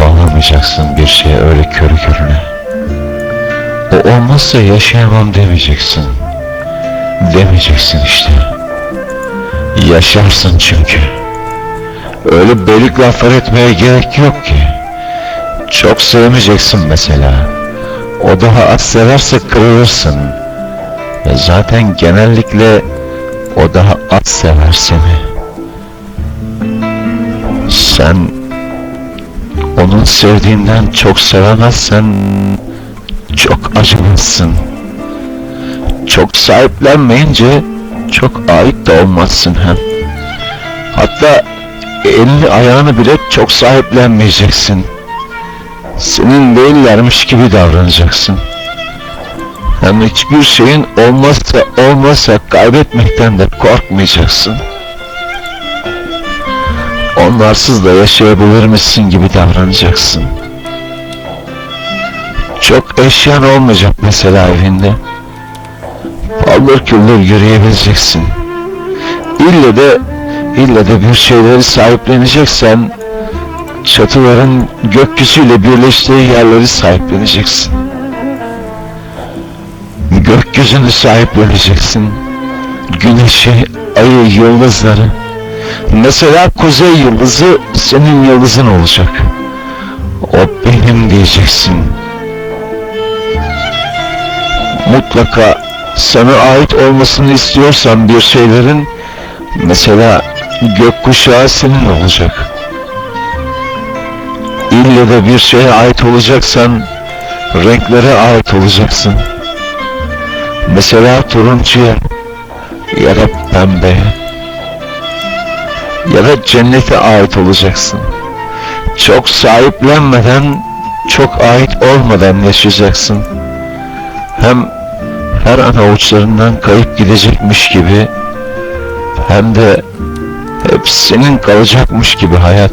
Bağlamayacaksın bir şeye öyle körü körüne. O olmazsa yaşayamam demeyeceksin. Demeyeceksin işte. Yaşarsın çünkü. Öyle belik laflar etmeye gerek yok ki. Çok sevmeyeceksin mesela. O daha az severse kırılırsın. Ve zaten genellikle o daha az sever seni. Sen onun sevdiğinden çok sevemezsen çok acımazsın. Çok sahiplenmeyince çok ait de olmazsın hem. Hatta elini ayağını bile çok sahiplenmeyeceksin. Senin değillermiş gibi davranacaksın. Hem hiçbir şeyin olmazsa olmazsa kaybetmekten de korkmayacaksın. Onlarsız da yaşayabilirmişsin gibi davranacaksın. Çok eşyan olmayacak mesela evinde. Paldır küldür yürüyebileceksin. İlle de ille de bir şeyleri sahipleneceksen çatıların gökyüzüyle birleştiği yerleri sahipleneceksin. Gökyüzünü sahipleneceksin. Güneşi, ayı, yıldızları. Mesela kuzey yıldızı senin yıldızın olacak. O benim diyeceksin. Mutlaka sana ait olmasını istiyorsan bir şeylerin mesela gökkuşağı senin olacak. İlle de bir şeye ait olacaksan renklere ait olacaksın. Mesela turuncuya ya da pembeye ya da cennete ait olacaksın. Çok sahiplenmeden, çok ait olmadan yaşayacaksın. Hem her an avuçlarından kayıp gidecekmiş gibi hem de hep senin kalacakmış gibi hayat.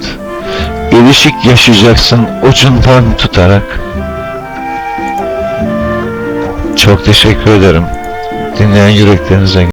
İlişik yaşayacaksın ucundan tutarak. Çok teşekkür ederim. Dinleyen yüreklerinize